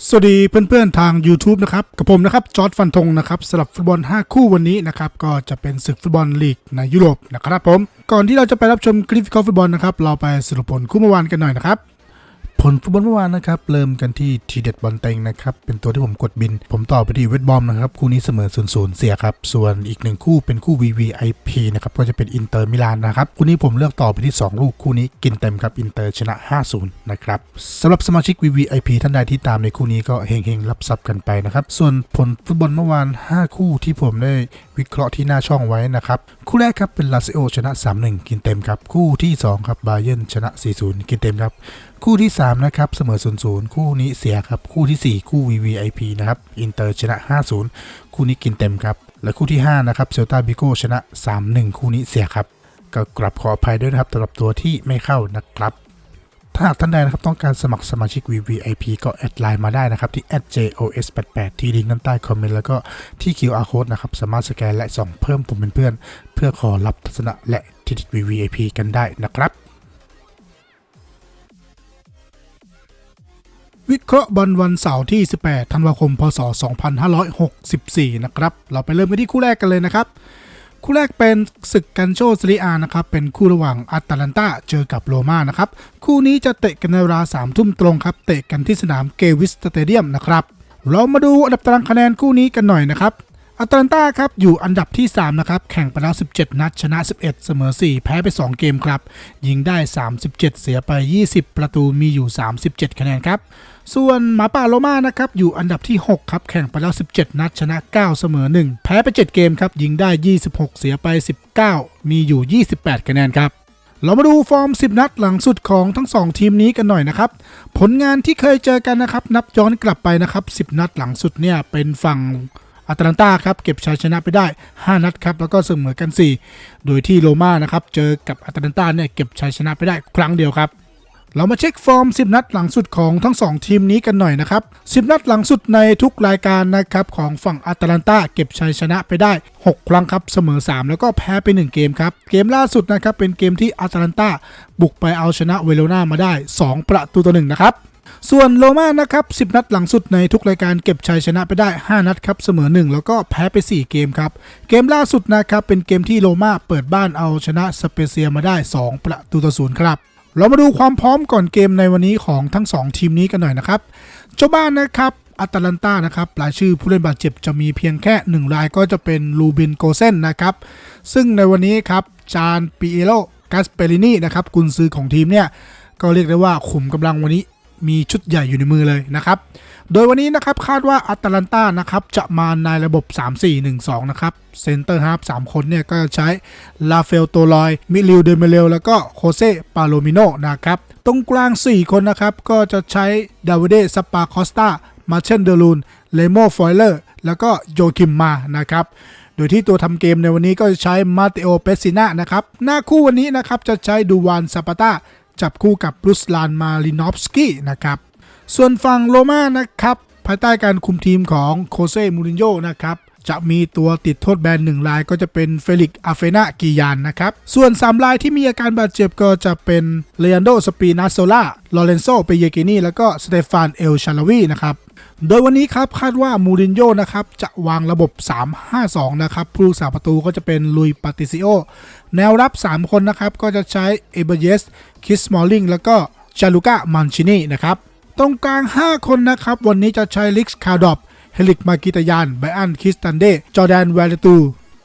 สวัสดีเพื่อนๆทาง YouTube นะครับกับผมนะครับจอร์ดฟันธงนะครับสำหรับฟุตบอล 5 คู่วันนี้นะครับก็จะเป็นศึกฟุตบอลลีกในยุโรปนะครับผม ก่อนที่เราจะไปรับชมคลิปวิเคราะห์ฟุตบอลนะครับเราไปสรุปผลคู่เมื่อวานกันหน่อยนะครับ ผลฟุตบอลเมื่อวานนะครับ เริ่มกันที่ทีเด็ดบอลเต็งนะครับ เป็นตัวที่ผมกดบิน ผมต่อไปที่เวทบอมนะครับ คู่นี้เสมอ0ูนย์เสียครับ ส่วนอีกหนึ่งคู่เป็นคู่ VVIP นะครับ ก็จะเป็นอินเตอร์มิลานนะครับ คู่นี้ผมเลือกต่อไปที่ 2 ลูก คู่นี้กินเต็มครับอินเตอร์ชนะ 5-0 นะครับสำหรับสมาชิก VVIP ท่านใดที่ตามในคู่นี้ก็เฮงๆรับทรัพย์กันไปนะครับ ส่วนผลฟุตบอลเมื่อวาน 5 คู่ที่ผมได้วิเคราะห์ที่หน้าช่องไว้นะครับ คู่แรกครับเป็นลาซิโอชนะ 3-1 กินเต็มครับ คู่ที่สองครับบาเยิร์นชนะ 4-0 กินเต็มครับ คู่ที่ 3 นะครับ เสมอ 0 0 คู่นี้เสียครับ คู่ที่ 4 คู่ VVIP นะครับ อินเตอร์ชนะ 5-0 คู่นี้กินเต็มครับ และคู่ที่ 5 นะครับเซลตาบิโกชนะ 3-1 คู่นี้เสียครับ ก็กลับขออภัยด้วยนะครับสำหรับตัวที่ไม่เข้านะครับ ถ้าหากท่านใดนะครับต้องการสมัครสมาชิก VVIP ก็แอดไลน์มาได้นะครับ ที่ @jos88 ที่ลิงก์ด้านใต้คอมเมนต์แล้วก็ที่ QR code นะครับสามารถสแกนและส่องเพิ่มผมเป็นเพื่อน เพื่อขอรับทัศนะและทิดิต VVIP กันได้นะครับ วิเคราะห์บอลวันเสาร์ที่ 18 ธันวาคม พศ 2564 นะครับ เราไปเริ่มกันที่คู่แรกกันเลยนะครับ คู่แรกเป็นศึกกันโชซรีอานะครับ เป็นคู่ระหว่างอัตแลนตาเจอกับโรม่านะครับ คู่นี้จะเตะกันในเวลา3ทุ่มตรงครับ เตะกันที่สนามเกวิสสเตเดียมนะครับ เรามาดูอันดับตารางคะแนนคู่นี้กันหน่อยนะครับ อัตแลนตาครับอยู่อันดับที่ 3 นะครับ แข่งไปแล้ว 17 นัด ชนะ 11 เสมอ 4 แพ้ไป 2 เกมครับ ยิงได้ 37 เสียไป 20 ประตูมีอยู่ 37 คะแนนครับ ส่วนหมาป่าโรม่านะครับอยู่อันดับที่ 6 ครับ แข่งไปแล้ว 17 นัด ชนะ 9 เสมอ 1 แพ้ไป 7 เกมครับ ยิงได้ 26 เสียไป 19 มีอยู่ 28 คะแนนครับเรามาดูฟอร์ม 10 นัดหลังสุดของทั้ง 2 ทีมนี้กันหน่อยนะครับ ผลงานที่เคยเจอกันนะครับ นับย้อนกลับไปนะครับ 10 นัดหลังสุดเนี่ยเป็นฝั่ง อัตแลนตาครับเก็บชัยชนะไปได้ 5 นัดครับแล้วก็เสมอกัน 4 โดยที่โรม่านะครับเจอกับอัตแลนตาเนี่ยเก็บชัยชนะไปได้ครั้งเดียวครับเรามาเช็คฟอร์ม 10 นัดหลังสุดของทั้ง 2 ทีมนี้กันหน่อยนะครับ 10 นัดหลังสุดในทุกรายการนะครับของฝั่งอัตแลนตาเก็บชัยชนะไปได้ 6 ครั้งครับเสมอ 3 แล้วก็แพ้ไป 1 เกมครับ เกมล่าสุดนะครับเป็นเกมที่อัตแลนตาบุกไปเอาชนะเวโรนามาได้ 2 ประตูต่อ1นะครับ ส่วนโรม่านะครับ10 นัดหลังสุดในทุกรายการเก็บชัยชนะไปได้ 5 นัดครับเสมอ 1 แล้วก็แพ้ไป 4 เกมครับ เกมล่าสุดนะครับเป็นเกมที่โรม่าเปิดบ้านเอาชนะสเปเซียมาได้ 2 ประตูต่อศูนย์ครับเรามาดูความพร้อมก่อนเกมในวันนี้ของทั้ง 2 ทีมนี้กันหน่อยนะครับเจ้าบ้านนะครับอัตแลนตานะครับรายชื่อผู้เล่นบาดเจ็บจะมีเพียงแค่ 1 รายก็จะเป็นลูบินโกเซนนะครับซึ่งในวันนี้ครับจานปิเอโลกาสเปรินีนะครับกุนซือของทีมเนี่ยก็เรียกได้ว่าขุมกำลังวันนี้ มีชุดใหญ่อยู่ในมือเลยนะครับ โดยวันนี้นะครับคาดว่าอัตแลนตานะครับจะมาในระบบ 3-4-1-2 นะครับเซนเตอร์ฮาร์ฟ3คนเนี่ยก็จะใช้ลาเฟลโตลอย มิลิวเดเมเลลแล้วก็โคเซปาโลมิโนนะครับ ตรงกลาง 4 คนนะครับ ก็จะใช้ดาวิเดสปาคอสตามาเชนเดลูนเลโมฟอยเลอร์แล้วก็โยคิมมานะครับโดยที่ตัวทำเกมในวันนี้ก็จะใช้มาเตโอเปซิน่านะครับ หน้าคู่วันนี้นะครับจะใช้ดูวานซาปาตา จับคู่กับรุสลานมาลินอฟสกี้นะครับ ส่วนฝั่งโรม่านะครับ ภายใต้การคุมทีมของโคเซมูรินโญ่นะครับจะมีตัวติดโทษแบนหนึ่งรายก็จะเป็นเฟลิกอาเฟนากิยานนะครับ ส่วน 3 รายที่มีอาการบาดเจ็บก็จะเป็นเลอันโดสปีนาโซล่าลอเรนโซเปเยกินีแล้วก็สเตฟานเอลชาลวีนะครับ โดยวันนี้ครับคาดว่ามูรินโญ่นะครับจะวางระบบ 3-5-2 นะครับผู้รักษาประตูก็จะเป็นลุยปาติซิโอ แนวรับ 3 คนนะครับ ก็จะใช้เอเบเยสคิสมอลลิงแล้วก็จาลูก้ามันชินีนะครับ ตรงกลาง 5 คนนะครับ วันนี้จะใช้ลิกส์คาร์ดอปเฮลิกมากิตยานไบอันคิสตันเดจอแดนเวลตู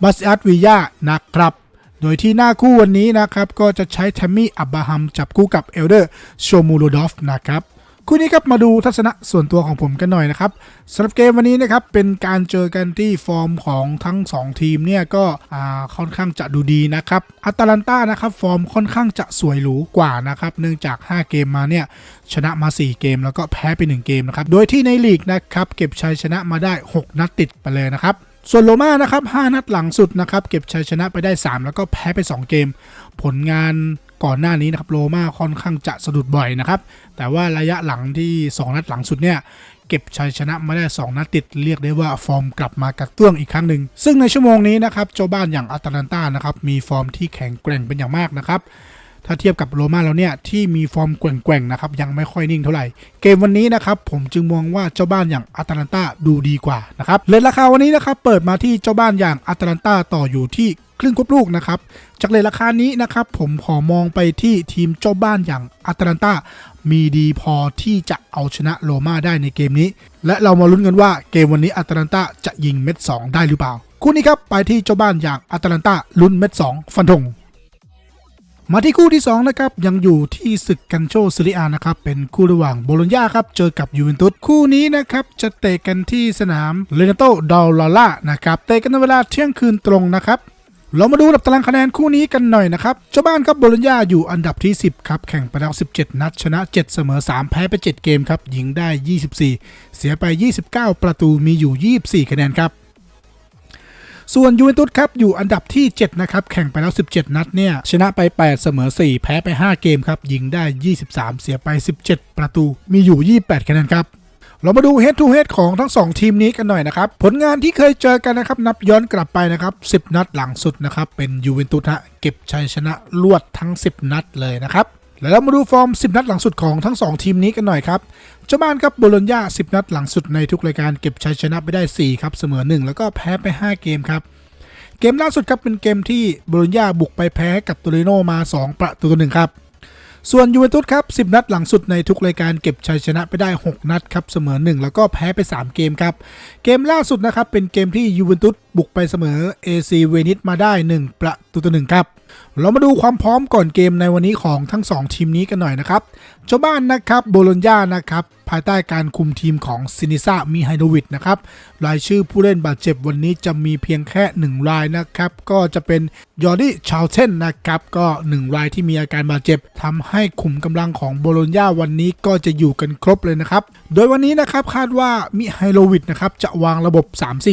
บัสอัตวิยานะครับโดยที่หน้าคู่วันนี้นะครับ ก็จะใช้แทมมี่อับบาฮัมจับคู่กับเอลเดอร์โชมูโรดอฟนะครับ คู่นี้ครับมาดูทัศนะส่วนตัวของผมกันหน่อยนะครับสำหรับเกมวันนี้นะครับเป็นการเจอกันที่ฟอร์มของทั้ง 2 ทีมเนี่ยก็อ่าค่อนข้างจะดูดีนะครับอัตแลนตานะครับฟอร์มค่อนข้างจะสวยหรูกว่านะครับเนื่องจาก 5 เกมมาเนี่ยชนะมา 4 เกมแล้วก็แพ้ไป 1 เกมนะครับโดยที่ในลีกนะครับเก็บชัยชนะมาได้ 6 นัดติดไปเลยนะครับส่วนโรม่านะครับ 5 นัดหลังสุดนะครับ เก็บชัยชนะไปได้ 3 แล้วก็แพ้ไป 2 เกม ผลงาน ก่อนหน้านี้นะครับโรม่าค่อนข้างจะสะดุดบ่อยนะครับ แต่ว่าระยะหลังที่ 2 นัดหลังสุดเนี่ยเก็บชัยชนะมาได้ 2 นัดติดเรียกได้ว่าฟอร์มกลับมากระเตื้องอีกครั้งหนึ่ง ซึ่งในชั่วโมงนี้นะครับเจ้าบ้านอย่างอัตแลนตานะครับมีฟอร์มที่แข็งแกร่งเป็นอย่างมากนะครับถ้าเทียบกับโรม่าแล้วเนี่ยที่มีฟอร์มแกว่งๆนะครับยังไม่ค่อยนิ่งเท่าไหร่ เกมวันนี้นะครับผมจึงมองว่าเจ้าบ้านอย่างอาตาลันตาดูดีกว่านะครับเลทราคาวันนี้นะครับเปิดมาที่เจ้าบ้านอย่างอาตาลันตาต่ออยู่ที่ ครึ่งควบลูกนะครับ จากเลทราคานี้นะครับ ผมขอมองไปที่ทีมเจ้าบ้านอย่างอาตาลันตามีดีพอที่จะเอาชนะโรม่าได้ในเกมนี้ และเรามาลุ้นกันว่าเกมวันนี้อาตาลันตาจะยิงเม็ด 2 ได้หรือเปล่า คู่นี้ครับไปที่เจ้าบ้านอย่างอาตาลันตาลุ้นเม็ด 2 ฟันธงมาที่คู่ที่2นะครับยังอยู่ที่ศึกกันโชซิริอานะครับเป็นคู่ระหว่างโบโลญญาครับเจอกับยูเวนตุสคู่นี้นะครับจะเตะกันที่สนามเรนโตดอลลาล่านะครับเตะกันในเวลาเที่ยงคืนตรงนะครับ เรามาดูดับตารางคะแนนคู่นี้กันหน่อยนะครับ เจ้าบ้านครับโบลญญาอยู่อันดับที่ 10 ครับ แข่งไปแล้ว 17 นัด ชนะ 7 เสมอ 3 แพ้ไป 7 เกมครับ ยิงได้ 24 เสียไป 29 ประตูมีอยู่ 24 คะแนนครับ ส่วนยูเวนตุสครับอยู่อันดับที่ 7 นะครับ แข่งไปแล้ว 17 นัดเนี่ย ชนะไป 8 เสมอ 4 แพ้ไป 5 เกมครับ ยิงได้ 23 เสียไป 17 ประตูมีอยู่ 28 คะแนนครับ เรามาดู head to head ของทั้ง 2 ทีมนี้กันหน่อยนะครับ ผลงานที่เคยเจอกันนะครับ นับย้อนกลับไปนะครับ 10 นัดหลังสุดนะครับ เป็นยูเวนตุสฮะเก็บชัยชนะรวดทั้ง 10 นัดเลยนะครับแล้วเรามาดูฟอร์ม 10 นัดหลังสุดของทั้ง 2 ทีมนี้กันหน่อยครับ เจ้าบ้านครับโบโลญญา10 นัดหลังสุดในทุกรายการเก็บชัยชนะไปได้ 4 ครับ เสมอ 1 แล้วก็แพ้ไป 5 เกมครับ เกมล่าสุดครับเป็นเกมที่โบโลญญาบุกไปแพ้กับตูริโนมา 2 ประตูต่อหนึ่งครับ ส่วนยูเวนตุสครับ 10 นัดหลังสุดในทุกรายการเก็บชัยชนะไปได้ 6 นัดครับ เสมอ 1 แล้วก็แพ้ไป 3 เกมครับ เกมล่าสุดนะครับ เป็นเกมที่ยูเวนตุสบุกไปเสมอ AC เวนิสมาได้ 1 ประ ตูต่อหนึ่งครับ เรามาดูความพร้อมก่อนเกมในวันนี้ของทั้ง 2 ทีมนี้กันหน่อยนะครับ เจ้าบ้านนะครับโบโลญญานะครับ ภายใต้การคุมทีมของซินิซามิไฮโดวิดนะครับ รายชื่อผู้เล่นบาดเจ็บวันนี้จะมีเพียงแค่ 1 รายนะครับ ก็จะเป็นยอร์ดี้ชาวเทนนะครับ ก็ 1 รายที่มีอาการบาดเจ็บทำให้ขุมกำลังของโบโลญญาวันนี้ก็จะอยู่กันครบเลยนะครับโดยวันนี้นะครับคาดว่ามิไฮโลวิดนะครับจะวางระบบ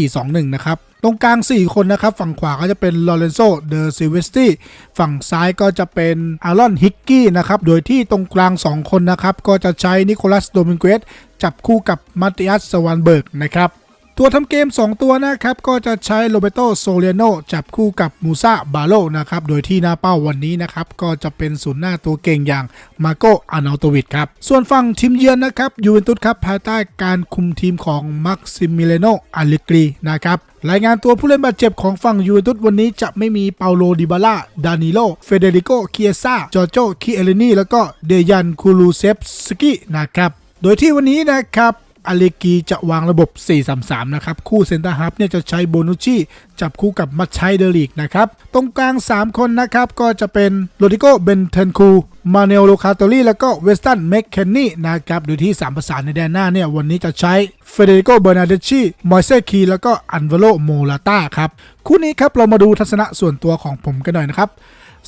3-4-2-1 นะครับ ตรงกลาง 4 คนนะครับ ฝั่งขวาก็จะเป็นลอเรนโซเดอซิเวสตี้ฝั่งซ้ายก็จะเป็นอารอนฮิกกี้นะครับ โดยที่ตรงกลาง 2 คนนะครับ ก็จะใช้นิโคลัสโดมิงเกสจับคู่กับมาติอัสสวานเบิร์กนะครับ ตัวทำเกม 2 ตัวนะครับ ก็จะใช้โรเบโตโซเลียโนจับคู่กับมูซาบาโลนะครับ โดยที่หน้าเป้าวันนี้นะครับ ก็จะเป็นศูนย์หน้าตัวเก่งอย่างมาโกอานาโตวิดครับ ส่วนฝั่งทีมเยือนนะครับยูเวนตุสครับภายใต้การคุมทีมของมักซิมิเลโนอาลิกรีนะครับรายงานตัวผู้เล่นบาดเจ็บของฝั่งยูเวนตุสวันนี้จะไม่มีเปาโลดิบาล่า ดานิโล เฟเดริโก เคียซาจอร์โจ คิเอเลนี แล้วก็เดยันคูลูเซฟสกินะครับ โดยที่วันนี้นะครับ อเลกีจะวางระบบ 4-3-3 นะครับ คู่เซนเตอร์ฮับเนี่ยจะใช้โบนุชิจับคู่กับมัชชัยเดลิกนะครับ ตรงกลาง 3 คนนะครับ ก็จะเป็นโรดิโกเบนเทนคูมาเนลโลคาโตลีแล้วก็เวสตันแมคเคนนี่นะครับ โดยที่ 3 ประสานในแดนหน้าเนี่ยวันนี้จะใช้เฟเดริโกเบอร์นาเดชิมอยเซคีแล้วก็อันเวโลโมลาต้าครับ คู่นี้ครับเรามาดูทัศนะส่วนตัวของผมกันหน่อยนะครับ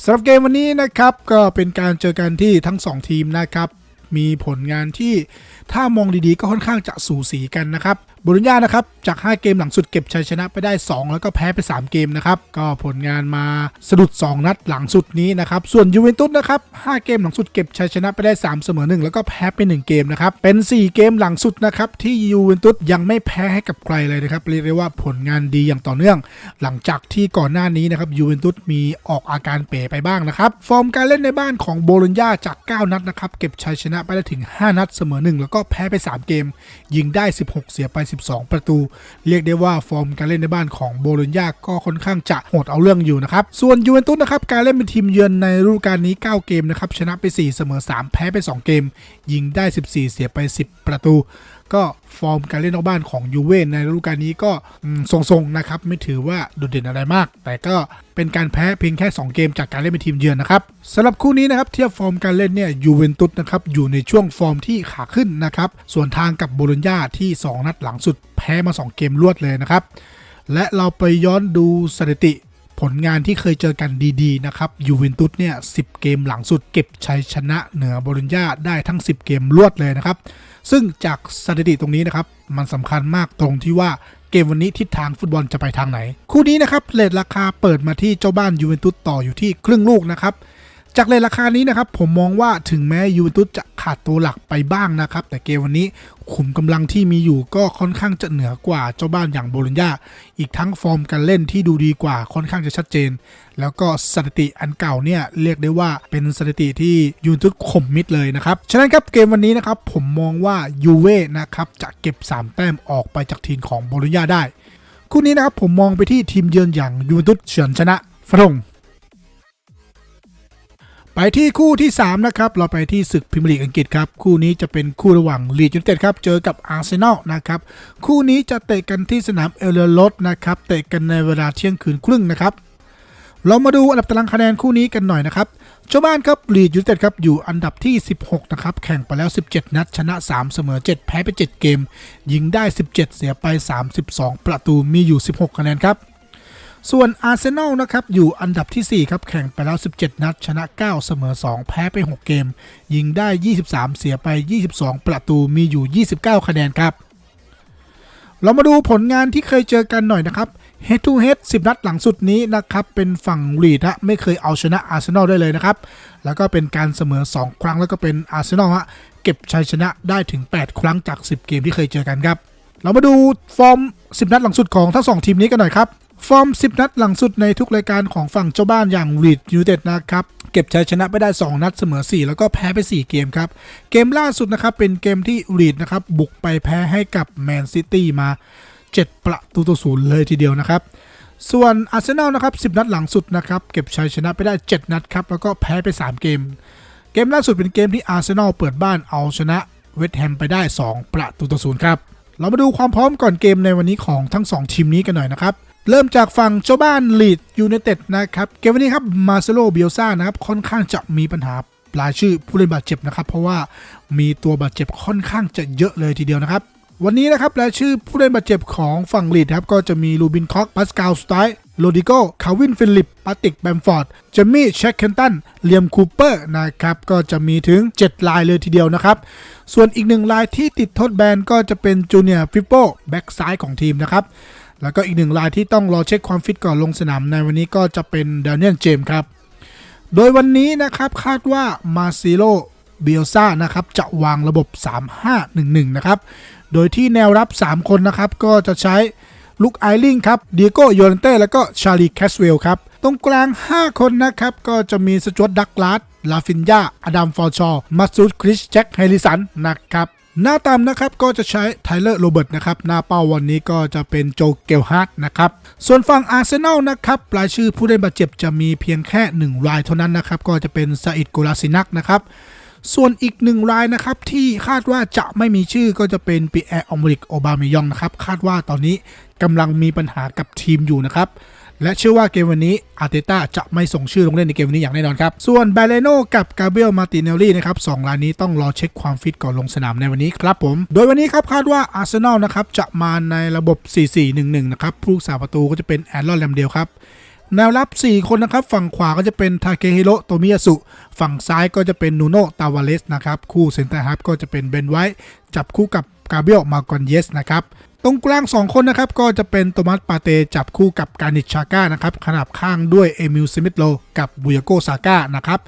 สำหรับเกมวันนี้นะครับก็เป็นการเจอกันที่ทั้ง 2 ทีมนะครับ มีผลงานที่ถ้ามองดีๆก็ค่อนข้างจะสูสีกันนะครับ บรุญญานะครับจาก 5 เกมหลังสุดเก็บชัยชนะไปได้ 2 แล้วก็แพ้ไป 3 เกมนะครับก็ผลงานมาสะดุด 2 นัดหลังสุดนี้นะครับส่วนยูเวนตุสนะครับ 5 เกมหลังสุดเก็บชัยชนะไปได้ 3 เสมอ 1 แล้วก็แพ้ไป 1 เกมนะครับเป็น 4 เกมหลังสุดนะครับที่ยูเวนตุสยังไม่แพ้ให้กับใครเลยนะครับเรียกได้ว่าผลงานดีอย่างต่อเนื่อง หลังจากที่ก่อนหน้านี้นะครับยูเวนตุสมีออกอาการเป๋ไปบ้างนะครับฟอร์มการเล่นในบ้านของโบโลญญาจาก 9 นัดนะครับเก็บชัยชนะไปได้ถึง 5 นัดเสมอ 1 แล้วก็แพ้ไป 3 เกม ยิงได้ 16 เสียไป12 ประตู เรียกได้ว่าฟอร์มการเล่นในบ้านของโบโลญญาก็ค่อนข้างจะโหดเอาเรื่องอยู่นะครับ ส่วนยูเวนตุสนะครับการเล่นเป็นทีมเยือนในฤดูกาลนี้ 9 เกมนะครับชนะไป 4 เสมอ 3 แพ้ไป 2 เกม ยิงได้ 14 เสียไป 10 ประตู ก็ฟอร์มการเล่นนอกบ้านของยูเวนในฤดูกาลนี้ก็ทรงๆนะครับ ไม่ถือว่าโดดเด่นอะไรมาก แต่ก็เป็นการแพ้เพียงแค่ 2 เกมจากการเล่นเป็นทีมเยือนนะครับสำหรับคู่นี้นะครับเทียบฟอร์มการเล่นเนี่ยยูเวนตุสนะครับอยู่ในช่วงฟอร์มที่ขาขึ้นนะครับส่วนทางกับโบโลญญาที่ 2 นัดหลังสุด แพ้มา 2 เกมรวดเลยนะครับและเราไปย้อนดูสถิติผลงานที่เคยเจอกันดีๆ นะครับยูเวนตุสเนี่ย10 เกมหลังสุดเก็บชัยชนะเหนือบโลญญาได้ทั้ง 10 เกมรวดเลยนะครับ ซึ่งจากสถิติตรงนี้นะครับ มันสำคัญมากตรงที่ว่าเกมวันนี้ทิศทางฟุตบอลจะไปทางไหน คู่นี้นะครับเลทราคาเปิดมาที่เจ้าบ้านยูเวนตุสต่ออยู่ที่ครึ่งลูกนะครับ จากเลนราคานี้นะครับผมมองว่าถึงแม้ยูเวนตุสจะขาดตัวหลักไปบ้างนะครับ แต่เกมวันนี้ขุมกำลังที่มีอยู่ก็ค่อนข้างจะเหนือกว่าเจ้าบ้านอย่างโบลญญาอีกทั้งฟอร์มการเล่นที่ดูดีกว่าค่อนข้างจะชัดเจน แล้วก็สถิติอันเก่าเนี่ยเรียกได้ว่าเป็นสถิติที่ยูเวนตุสข่มมิดเลยนะครับ ฉะนั้นครับเกมวันนี้นะครับผมมองว่ายูเว่นะครับจะเก็บ 3 แต้มออกไปจากทีมของโบลญญาได้ คู่นี้นะครับผมมองไปที่ทีมเยือนอย่างยูเวนตุสเฉือนชนะฝรั่ง ไปที่คู่ที่ 3 นะครับ เราไปที่ศึกพรีเมียร์ลีกอังกฤษครับ คู่นี้จะเป็นคู่ระหว่างลีดยูไนเต็ดครับ เจอกับอาร์เซนอลนะครับ คู่นี้จะเตะกันที่สนามเอลเลอร์โรดนะครับ เตะกันในเวลาเที่ยงคืนครึ่งนะครับ เรามาดูอันดับตารางคะแนนคู่นี้กันหน่อยนะครับเจ้าบ้านครับลีดยูไนเต็ดครับอยู่อันดับที่ 16 นะครับ แข่งไปแล้ว 17 นัด ชนะ 3 เสมอ 7 แพ้ไป 7 เกม ยิงได้ 17 เสียไป 32 ประตูมีอยู่ 16 คะแนนครับ ส่วนอาร์เซนอลนะครับอยู่อันดับทีสี่ 4 ครับ แข่งไปแล้ว 17 นัด ชนะ 9 เสมอ 2 แพ้ไป 6 เกม ยิงได้ 23 เสียไป 22 ประตูมีอยู่ 29 คะแนนครับ เรามาดูผลงานที่เคยเจอกันหน่อยนะครับ Head to Head 10 นัดหลังสุดนี้นะครับ เป็นฝั่งลีดฮะไม่เคยเอาชนะอาร์เซนอลได้เลยนะครับ แล้วก็เป็นการเสมอ 2 ครั้งแล้วก็เป็นอาร์เซนอลฮะเก็บชัยชนะได้ถึง 8 ครั้งจาก 10 เกมที่เคยเจอกันครับ เรามาดูฟอร์ม 10 นัดหลังสุดของทั้ง 2 ทีมนี้กันหน่อยครับ ฟอร์ม 10 นัดหลังสุดในทุกรายการของฝั่งเจ้าบ้านอย่างลีดยูเต็ดนะครับ เก็บชัยชนะไปได้ 2 นัดเสมอ 4 แล้วก็แพ้ไป 4 เกมครับ เกมล่าสุดนะครับ เป็นเกมที่ลีดนะครับ บุกไปแพ้ให้กับแมนซิตี้มา 7 ประตูต่อศูนย์เลยทีเดียวนะครับ ส่วนอาร์เซนอลนะครับ 10 นัดหลังสุดนะครับ เก็บชัยชนะไปได้ 7 นัดครับ แล้วก็แพ้ไป 3 เกม เกมล่าสุดเป็นเกมที่อาร์เซนอลเปิดบ้านเอาชนะเวสต์แฮมไปได้ 2 ประตูต่อศูนย์ครับ เรามาดูความพร้อมก่อนเกมในวันนี้ของทั้ง 2 ทีมนี้กันหน่อยนะครับ เริ่มจากฝั่งเจ้าบ้านลีดยูไนเต็ดนะครับเกมวันนี้ครับมาเซโลเบียซ่านะครับค่อนข้างจะมีปัญหารายชื่อผู้เล่นบาดเจ็บนะครับ เพราะว่ามีตัวบาดเจ็บค่อนข้างจะเยอะเลยทีเดียวนะครับ วันนี้นะครับรายชื่อผู้เล่นบาดเจ็บของฝั่งลีดครับก็จะมีลูบินคอกปาสกาลสไตล์โรดิโกคาวินฟิลิปปาติกแบมฟอร์ดเจมี่เชคเคนตันเลียมคูเปอร์นะครับก็จะมีถึง 7 ลายเลยทีเดียวนะครับ ส่วนอีกหนึ่งลายที่ติดโทษแบนก็จะเป็นจูเนียร์ฟิปโปแบ็กซ้ายของทีมนะครับ แล้วก็อีกหนึ่งรายที่ต้องรอเช็คความฟิตก่อนลงสนามในวันนี้ก็จะเป็นเดานิเอลเจมส์ครับ โดยวันนี้นะครับคาดว่ามาซิโลเบียซ่านะครับจะวางระบบ 3511 นะครับ โดยที่แนวรับ 3 คนนะครับก็จะใช้ลุกไอลิงครับเดียโก้โยนเต้แล้วก็ชาลีแคสเวลครับตรงกลาง 5 คนนะครับ ก็จะมีสจวตดักลาสลาฟินยาอดัมฟอร์ชอร์มาซูดคริสแจ็คไฮริสันนะครับ หน้าตามนะครับก็จะใช้ไทเลอร์โรเบิร์ตนะครับหน้าเป้าวันนี้ก็จะเป็นโจเกลฮาร์ดนะครับส่วนฝั่งอาร์เซนอลนะครับรายชื่อผู้เล่นบาดเจ็บจะมีเพียงแค่ 1 รายเท่านั้นนะครับก็จะเป็นซาอิดกุลาซินักนะครับส่วนอีกหนึ่งรายนะครับที่คาดว่าจะไม่มีชื่อก็จะเป็นปีแอร์ออมริกโอบาเมยองนะครับคาดว่าตอนนี้กำลังมีปัญหากับทีมอยู่นะครับ และเชื่อว่าเกมวันนี้อาร์เตต้าจะไม่ส่งชื่อลงเล่นในเกมวันนี้อย่างแน่นอนครับ ส่วนไบเลโนกับกาเบรียลมาติเนลลี่นะครับสองรายนี้ต้องรอเช็คความฟิตก่อนลงสนามในวันนี้ครับผม โดยวันนี้ครับคาดว่าอาร์เซนอลนะครับจะมาในระบบ 4-4-1-1 นะครับผู้รักษาประตูก็จะเป็นแอนลอนแลมเดลครับแนวรับ 4 คนนะครับ ฝั่งขวาก็จะเป็นทาเคฮิโรโตมิยาสุ ฝั่งซ้ายก็จะเป็นนูโนตาวาเลสนะครับ คู่เซนเตอร์ฮับก็จะเป็นเบนไวท์จับคู่กับกาเบียลมากอนเยสนะครับ ตรงกลาง 2 คนนะครับ ก็จะเป็นโตมัสปาเตจับคู่กับการนิชชาก้านะครับขนาบข้างด้วยเอมิลซิมิตโลกับบุยโกซาก้านะครับ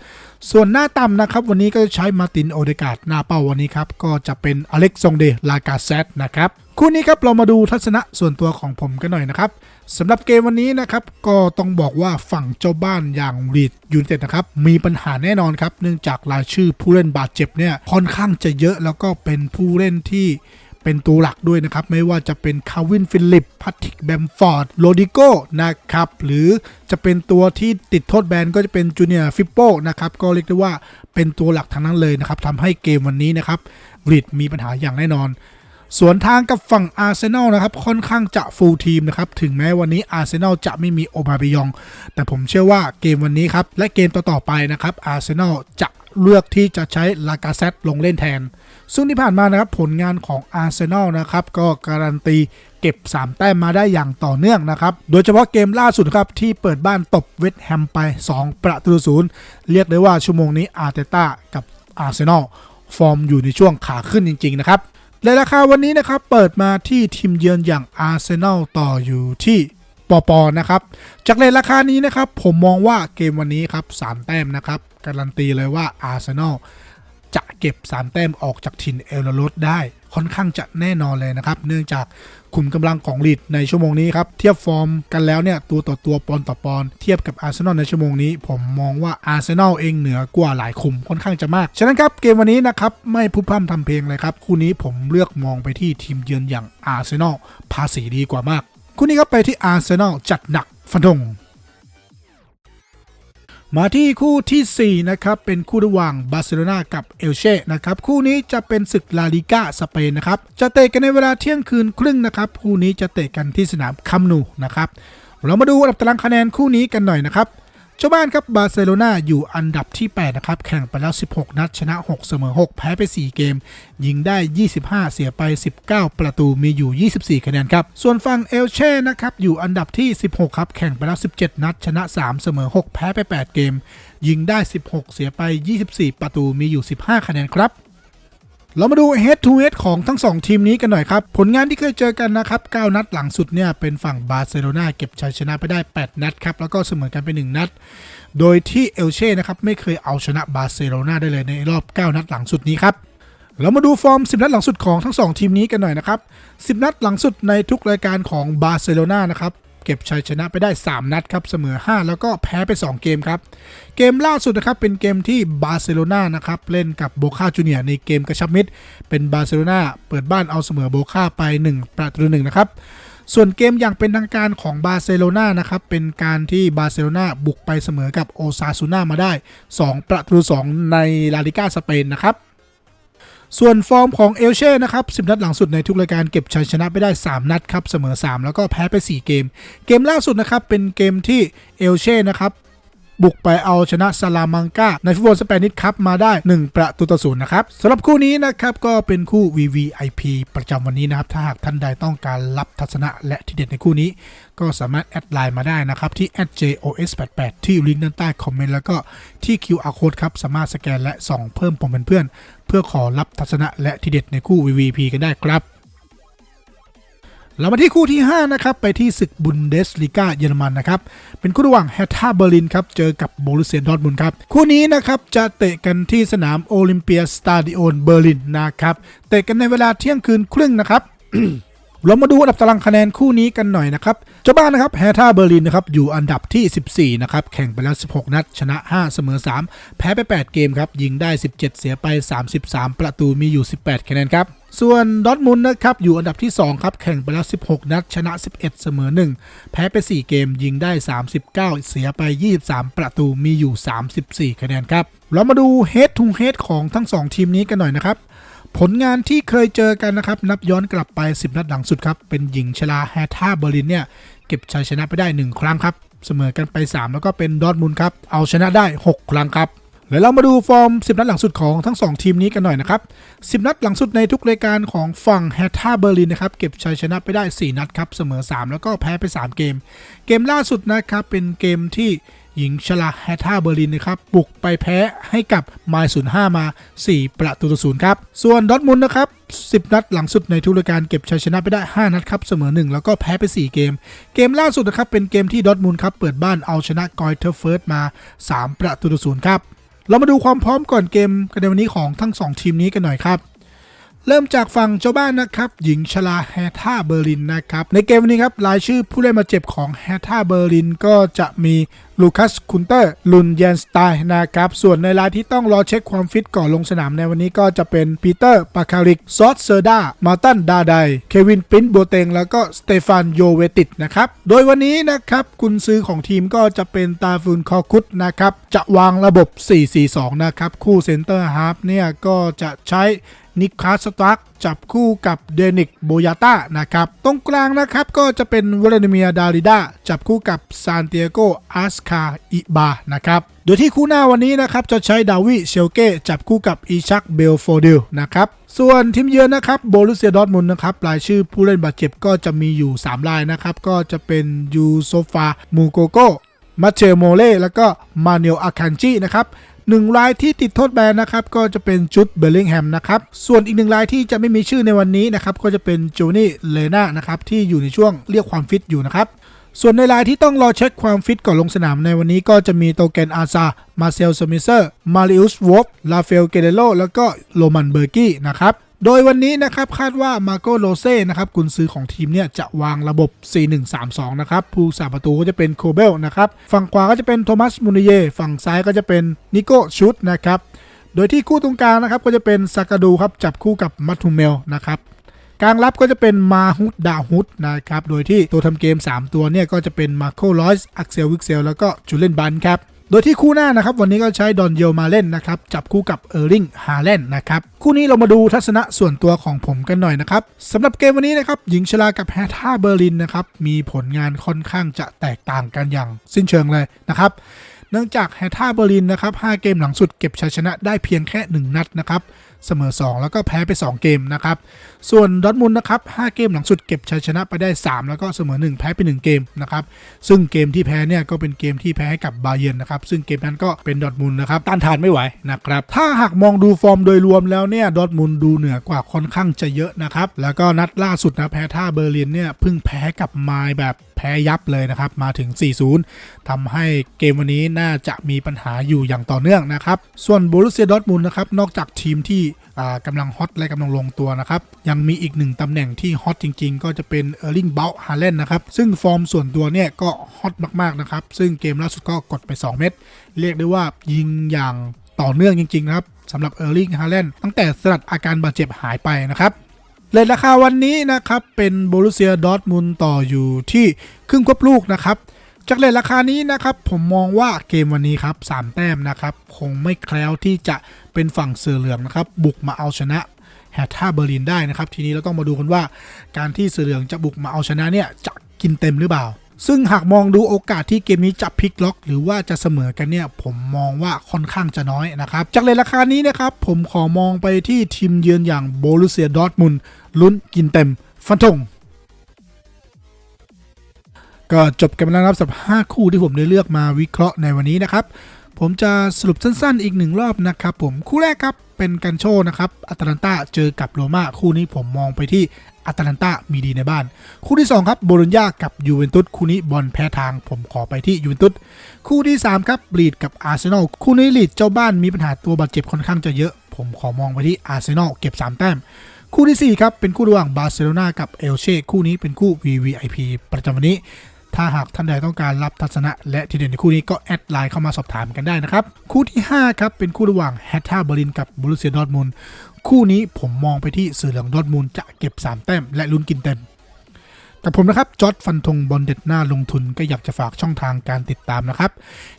ส่วนหน้าต่ำนะครับ วันนี้ก็จะใช้มาตินโอเดกาดหน้าเป้าวันนี้ครับ ก็จะเป็นอเล็กซองเดลากาเซตนะครับคู่นี้ครับเรามาดูทัศนะส่วนตัวของผมกันหน่อยนะครับสำหรับเกมวันนี้นะครับ ก็ต้องบอกว่าฝั่งเจ้าบ้านอย่างลีดยูนเต็ดนะครับ มีปัญหาแน่นอนครับ เนื่องจากรายชื่อผู้เล่นบาดเจ็บเนี่ยค่อนข้างจะเยอะแล้วก็เป็นผู้เล่นที่ เป็นตัวหลักด้วยนะครับ ไม่ว่าจะเป็นคาวินฟิลิปพัตติกแบมฟอร์ดโรดิโกนะครับ หรือจะเป็นตัวที่ติดโทษแบนก็จะเป็นจูเนียร์ฟิปโปนะครับ ก็เรียกได้ว่าเป็นตัวหลักทั้งนั้นเลยนะครับทำให้เกมวันนี้นะครับรีดมีปัญหาอย่างแน่นอนสวนทางกับฝั่งอาร์เซนอลนะครับ ค่อนข้างจะฟูลทีมนะครับ ถึงแม้วันนี้อาร์เซนอลจะไม่มีโอบาเบยอง แต่ผมเชื่อว่าเกมวันนี้ครับ และเกมต่อๆไปนะครับอาร์เซนอลจะเลือกที่จะใช้ลากาเซตลงเล่นแทน ซึ่งที่ผ่านมานะครับผลงานของอาร์เซนอลนะครับก็การันตีเก็บ 3 แต้มมาได้อย่างต่อเนื่องนะครับ โดยเฉพาะเกมล่าสุดครับที่เปิดบ้านตบเวสต์แฮมไป 2 ประตูศูนย์เรียกได้ว่าชั่วโมงนี้อาร์เตต้ากับอาร์เซนอลฟอร์มอยู่ในช่วงขาขึ้นจริง ๆ นะครับและราคาวันนี้นะครับเปิดมาที่ทีมเยือนอย่างอาร์เซนอลต่ออยู่ที่ปอปอนะครับจากเลนราคานี้นะครับผมมองว่าเกมวันนี้ครับ3แต้มนะครับการันตีเลยว่าอาร์เซนอล เก็บ 3 แต้มออกจากถิ่นเอลโรดได้ค่อนข้างจะแน่นอนเลยนะครับ เนื่องจากขุมกำลังของลีดในชั่วโมงนี้ครับ เทียบฟอร์มกันแล้วเนี่ย ตัวต่อตัวปอนต่อปอน เทียบกับอาร์เซนอลในชั่วโมงนี้ ผมมองว่าอาร์เซนอลเองเหนือกว่าหลายคุมค่อนข้างจะมาก ฉะนั้นครับ เกมวันนี้นะครับ ไม่พูดพร่ำทำเพลงเลยครับ คู่นี้ผมเลือกมองไปที่ทีมเยือนอย่างอาร์เซนอลภาษีดีกว่ามาก คู่นี้ก็ไปที่อาร์เซนอลจัดหนักฟันธง มาที่คู่ทีสี่ 4 นะครับ เป็นคู่ระหว่างบาร์เซโลนากับเอลเช่นะครับ คู่นี้จะเป็นศึกลาลิก้าสเปนนะครับ จะเตะกันในเวลาเที่ยงคืนครึ่งนะครับ คู่นี้จะเตะกันที่สนามคัมนูนะครับ เรามาดูอันดับตารางคะแนนคู่นี้กันหน่อยนะครับ เจ้าบ้านครับบาร์เซโลนาอยู่อันดับที่ 8 นะครับ แข่งไปแล้ว 16 นัด ชนะ 6 เสมอ 6 แพ้ไป 4 เกม ยิงได้ 25 เสียไป 19 ประตูมีอยู่ 24 คะแนนครับ ส่วนฝั่งเอลเช่นะครับ อยู่อันดับที่ 16 ครับ แข่งไปแล้ว 17 นัด ชนะ 3 เสมอ 6 แพ้ไป 8 เกม ยิงได้ 16 เสียไป 24 ประตูมีอยู่ 15 คะแนนครับ เรามาดู head to head ของทั้ง 2 ทีมนี้กันหน่อยครับ ผลงานที่เคยเจอกันนะครับ 9 นัดหลังสุดเนี่ย เป็นฝั่งบาร์เซโลนาเก็บชัยชนะไปได้ 8 นัดครับ แล้วก็เสมอกันไป 1 นัด โดยที่เอลเช่นะครับ ไม่เคยเอาชนะบาร์เซโลนาได้เลยในรอบ 9 นัดหลังสุดนี้ครับเรามาดูฟอร์ม 10 นัดหลังสุดของทั้ง 2 ทีมนี้กันหน่อยนะครับ 10 นัดหลังสุดในทุกรายการของบาร์เซโลนานะครับ ก็บชัยชนะไปได้ 3 นัดครับเสมอ 5 แล้วก็แพ้ไป 2 เกมครับ เกมล่าสุดนะครับเป็นเกมที่บาร์เซโลนานะครับเล่นกับโบคาจูเนียในเกมกระชับมิตร เป็นบาร์เซโลนาเปิดบ้านเอาเสมอโบคาไป 1 ประตูหนึ่งนะครับส่วนเกมอย่างเป็นทางการของบาร์เซโลนานะครับเป็นการที่บาร์เซโลนาบุกไปเสมอกับโอซาซูนามาได้ 2 ประตู2ในลาลิก้าสเปนนะครับ ส่วนฟอร์มของเอลเช่นะครับ 10 นัดหลังสุดในทุกรายการเก็บชัยชนะไปได้ 3 นัดครับ เสมอ 3 แล้วก็แพ้ไป 4 เกม เกมล่าสุดนะครับ เป็นเกมที่เอลเช่นะครับ บุกไปเอาชนะซาลามังกาในฟุตบอลสเปนิชครับมาได้ 1 ประตูต่อศูนย์นะครับสำหรับคู่นี้นะครับก็เป็นคู่ VVIP ประจำวันนี้นะครับ ถ้าหากท่านใดต้องการรับทัศนะและทีเด็ดในคู่นี้ ก็สามารถแอดไลน์มาได้นะครับที่ @jos88 ที่ลิงก์ด้านใต้คอมเมนต์แล้วก็ที่ QR code ครับสามารถสแกนและส่องเพิ่มผมเป็นเพื่อน เพื่อขอรับทัศนะและทีเด็ดในคู่ VVP กันได้ครับ เรามาที่คู่ที่ 5 นะครับ ไปที่ศึกบุนเดสลีกาเยอรมันนะครับ เป็นคู่ระหว่างแฮตทาเบอร์ลินครับ เจอกับโบรุเซียดอร์ทมุนครับ คู่นี้นะครับจะเตะกันที่สนามโอลิมเปียสตาดิโอนเบอร์ลินนะครับ เตะกันในเวลาเที่ยงคืนครึ่งนะครับ เรามาดูอันดับตารางคะแนนคู่นี้กันหน่อยนะครับ เจ้าบ้านนะครับแฮท่าเบอร์ลินนะครับอยู่อันดับที่ 14 นะครับ แข่งไปแล้ว 16 นัด ชนะ 5 เสมอ 3 แพ้ไป 8 เกมครับ ยิงได้ 17 เสียไป 33 ประตูมีอยู่ 18 คะแนนครับ ส่วนดอทมุนนะครับ อยู่อันดับที่ 2 ครับ แข่งไปแล้ว 16 นัด ชนะ 11 เสมอ 1 แพ้ไป 4 เกม ยิงได้ 39 เสียไป 23 ประตูมีอยู่ 34 คะแนนครับ เรามาดู head to head ของทั้ง 2 ทีมนี้กันหน่อยนะครับ ผลงานที่เคยเจอกันนะครับ นับย้อนกลับไป 10 นัดหลังสุดครับ เป็นหญิงชลาแฮท่าเบอร์ลินเนี่ย เก็บชัยชนะไปได้ 1 ครั้งครับ เสมอกันไป 3 แล้วก็เป็นดอทมุนครับ เอาชนะได้ 6 ครั้งครับแล้วเรามาดูฟอร์ม 10 นัดหลังสุดของทั้ง 2 ทีมนี้กันหน่อยนะครับ 10 นัดหลังสุดในทุกรายการของฝั่งแฮท่าเบอร์ลินนะครับ เก็บชัยชนะไปได้ 4 นัดครับ เสมอ 3 แล้วก็แพ้ไป 3 เกม เกมล่าสุดนะครับ เป็นเกมที่ หญิงชลาแฮท่าเบอร์ลินนะครับบุกไปแพ้ให้กับไมล์ศูนย์ห้ามา 4 ประตูต่อศูนย์ครับ ส่วนดอทมุนนะครับ 10 นัดหลังสุดในทุกรายการเก็บชัยชนะไปได้ 5 นัดครับเสมอ 1 แล้วก็แพ้ไป 4 เกม เกมล่าสุดนะครับเป็นเกมที่ดอทมุนครับเปิดบ้านเอาชนะกอยเทอร์เฟิร์สมา 3 ประตูต่อศูนย์ครับเรามาดูความพร้อมก่อนเกมกันในวันนี้ของทั้ง 2 ทีมนี้กันหน่อยครับ เริ่มจากฝั่งเจ้าบ้านนะครับ หญิงชลาแฮท่าเบอร์ลินนะครับ ในเกมวันนี้ครับ รายชื่อผู้เล่นมาเจ็บของแฮท่าเบอร์ลินก็จะมีลูคัสคุนเตอร์ลุนเยนสไตน์นะครับ ส่วนในรายที่ต้องรอเช็คความฟิตก่อนลงสนามในวันนี้ก็จะเป็นปีเตอร์ปาคาริก ซอสเซอร์ดามาตันดาไดเควินปินโบเตง แล้วก็สเตฟานโยเวติตนะครับ โดยวันนี้นะครับกุนซื้อของทีมก็จะเป็นตาฟูนคอคุตนะครับ จะวางระบบ 4-4-2 นะครับ คู่เซนเตอร์ฮาร์ฟเนี่ยก็จะใช้นิคลาสตักจับคู่กับเดนิกโบยาต้านะครับ ตรงกลางนะครับก็จะเป็นวลาดิเมียดาริดาจับคู่กับซานเตียโกอาสคาอิบานะครับ โดยที่คู่หน้าวันนี้นะครับจะใช้ดาวิเชลเก้จับคู่กับอีชักเบลโฟดิลนะครับ ส่วนทีมเยือนนะครับโบลุเซียดอทมุนนะครับรายชื่อผู้เล่นบาดเจ็บก็จะมีอยู่ 3 รายนะครับ ก็จะเป็นยูโซฟามูโกโกมาเชลโมเล่แล้วก็มาเนลอาคันจินะครับ หนึ่งรายที่ติดโทษแบนนะครับก็จะเป็นจุดเบลลิงแฮมนะครับส่วนอีกหนึ่งรายที่จะไม่มีชื่อในวันนี้นะครับก็จะเป็นโจนี่เลนานะครับที่อยู่ในช่วงเรียกความฟิตอยู่นะครับส่วนในรายที่ต้องรอเช็คความฟิตก่อนลงสนามในวันนี้ก็จะมีโตเกนอาซา มาเซลสมิเซอร์ มาริอุสวอฟลาเฟล เกเดโล แล้วก็โรมันเบอร์กี้นะครับ โดยวันนี้นะครับคาดว่ามาโกโรเซ่นะครับกุนซือของทีมเนี่ยจะวางระบบ 4-1-3-2 นะครับผู้สาประตูก็จะเป็นโคเบลนะครับฝั่งขวาก็จะเป็นโทมัสมูนิเยฝั่งซ้ายก็จะเป็นนิโกชุดนะครับโดยที่คู่ตรงกลางนะครับก็จะเป็นซากาดูครับจับคู่กับมัตทูเมลนะครับกลางรับก็จะเป็นมาฮุดดาฮุดนะครับโดยที่ตัวทำเกม 3 ตัวเนี่ยก็จะเป็นมาโคลอยส์อักเซลวิกเซลแล้วก็จูเลนบันครับ โดยที่คู่หน้านะครับวันนี้ก็ใช้ดอนเยลมาเล่นนะครับจับคู่กับเออร์ลิงฮาเลนนะครับคู่นี้เรามาดูทัศนะส่วนตัวของผมกันหน่อยนะครับสำหรับเกมวันนี้นะครับหญิงชลากับแฮท่าเบอร์ลินนะครับมีผลงานค่อนข้างจะแตกต่างกันอย่างสิ้นเชิงเลยนะครับเนื่องจากแฮท่าเบอร์ลินนะครับ5เกมหลังสุดเก็บชัยชนะได้เพียงแค่ 1 นัดนะครับเสมอ 2 แล้วก็แพ้ไป 2 เกมนะครับส่วนดอร์ทมุนนะครับ 5 เกมหลังสุดเก็บชัยชนะไปได้ 3 แล้วก็เสมอ 1 แพ้ไป 1 เกมนะครับ ซึ่งเกมที่แพ้เนี่ยก็เป็นเกมที่แพ้ให้กับบาเยนนะครับ ซึ่งเกมนั้นก็เป็นดอร์ทมุนนะครับต้านทานไม่ไหวนะครับ ถ้าหากมองดูฟอร์มโดยรวมแล้วเนี่ยดอร์ทมุนดูเหนือกว่าค่อนข้างจะเยอะนะครับ แล้วก็นัดล่าสุดนะแพ้ท่าเบอร์ลินเนี่ยเพิ่งแพ้กับไมล์แบบแพ้ยับเลยนะครับมาถึง 4-0ทำให้เกมวันนี้น่าจะมีปัญหาอยู่อย่างต่อเนื่องนะครับ ส่วนบรุเซียดอร์ทมุนนะครับนอกจากทีมที่อ่ากำลังฮอตและกำลังลงตัวนะครับยังมีอีกหนึ่งตำแหน่งที่ฮอตจริง ๆ ก็จะเป็นเออร์ลิงเบลฮาเลนนะครับ ซึ่งฟอร์มส่วนตัวเนี่ยก็ฮอตมากๆนะครับ ซึ่งเกมล่าสุดก็กดไป 2 เม็ดเรียกได้ว่ายิงอย่างต่อเนื่องจริง ๆ นะครับสำหรับเออร์ลิงฮาเลนตั้งแต่สลัดอาการบาดเจ็บหายไปนะครับเลทราคาวันนี้นะครับเป็นโบรุเซียดอร์ทมุนต่ออยู่ที่ครึ่งควบลูกนะครับจากเลทราคานี้นะครับผมมองว่าเกมวันนี้ครับสามแต้มนะครับคงไม่แคล้วที่จะเป็นฝั่งเสือเหลืองนะครับบุกมาเอาชนะ แฮท่าเบอร์ลินได้นะครับ ทีนี้เราต้องมาดูกันว่าการที่เสือเหลืองจะบุกมาเอาชนะเนี่ยจะกินเต็มหรือเปล่า ซึ่งหากมองดูโอกาสที่เกมนี้จะพลิกล็อก หรือว่าจะเสมอกันเนี่ยผมมองว่าค่อนข้างจะน้อยนะครับ จากเลทราคานี้นะครับผมขอมองไปที่ทีมเยือนอย่างโบรุเซียดอร์ทมุนลุ้นกินเต็มฟันธงก็จบกันไปแล้วครับสำหรับ5คู่ที่ผมได้เลือกมาวิเคราะห์ในวันนี้นะครับ ผมจะสรุปสั้นๆ อีกหนึ่งรอบนะครับผมคู่แรกครับเป็นกันโชนะครับอัตแลนตาเจอกับโรมาคู่นี้ผมมองไปที่อัตแลนตามีดีในบ้าน คู่ที่ 2 ครับโบโลญญากับยูเวนตุสคู่นี้บอลแพ้ทาง ผมขอไปที่ยูเวนตุสคู่ที่ 3 ครับลีดกับอาร์เซนอลคู่นี้ลีดเจ้าบ้านมีปัญหาตัวบาดเจ็บค่อนข้างจะเยอะ ผมขอมองไปที่อาร์เซนอลเก็บ 3 แต้มคู่ที่ 4 ครับ เป็นคู่ระหว่างบาร์เซโลนากับเอลเช่คู่นี้เป็นคู่ VVIP ประจำวันนี้ ถ้าหากท่านใดต้องการรับทัศนะและทีเด็ดในคู่นี้ก็แอดไลน์เข้ามาสอบถามกันได้นะครับ คู่ที่ 5 ครับ เป็นคู่ระหว่างแฮตท่าเบอร์ลินกับบรูเซียดอทมุนด์คู่นี้ผมมองไปที่เสือเหลืองดอทมุนด์จะเก็บ 3 แต้มและลุ้นกินเต็มกับผมนะครับจอร์ดฟันธงบอลเด็ดหน้าลงทุนก็อยากจะฝากช่องทางการติดตามนะครับ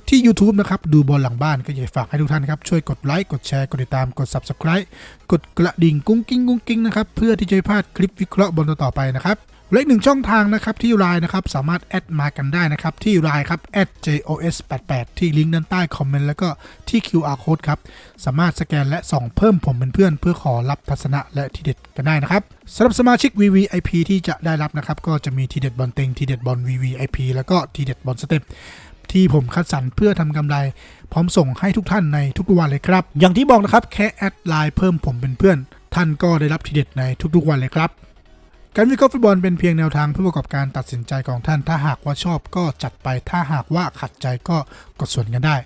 ที่ YouTube นะครับดูบอลหลังบ้านก็อยากจะฝากให้ทุกท่านครับ ช่วยกดไลค์กดแชร์ กดติดตามกด Subscribe กดกระดิ่งกุ้งกิ้งกุ้งกิ้งนะครับ เพื่อที่จะไม่พลาดคลิปวิเคราะห์บอลต่อๆไปนะครับ และอีกหนึ่งช่องทางนะครับที่ไลน์นะครับสามารถแอดมากันได้นะครับที่ไลน์ครับ @jos88 ที่ลิงก์ด้านใต้คอมเมนต์แล้วก็ที่ QR code ครับสามารถสแกนและส่องเพิ่มผมเป็นเพื่อนเพื่อขอรับทัศนะและทีเด็ดกันได้นะครับสำหรับสมาชิก VVIP ที่จะได้รับนะครับก็จะมีทีเด็ดบอลเต็งทีเด็ดบอล VVIP แล้วก็ทีเด็ดบอลสเต็ปที่ผมคัดสรรเพื่อทำกำไร พร้อมส่งให้ทุกท่านในทุกวันเลยครับ อย่างที่บอกนะครับแค่แอดไลน์เพิ่มผมเป็นเพื่อน ท่านก็ได้รับทีเด็ดในทุกๆวันเลยครับ การวิเคราะห์ฟุตบอลเป็นเพียงแนวทางเพื่อประกอบการตัดสินใจของท่าน ถ้าหากว่าชอบก็จัดไป ถ้าหากว่าขัดใจก็กดส่วนกันได้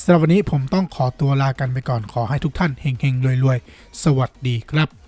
สำหรับวันนี้ผมต้องขอตัวลากันไปก่อนขอให้ทุกท่านเฮงๆรวยๆ สวัสดีครับ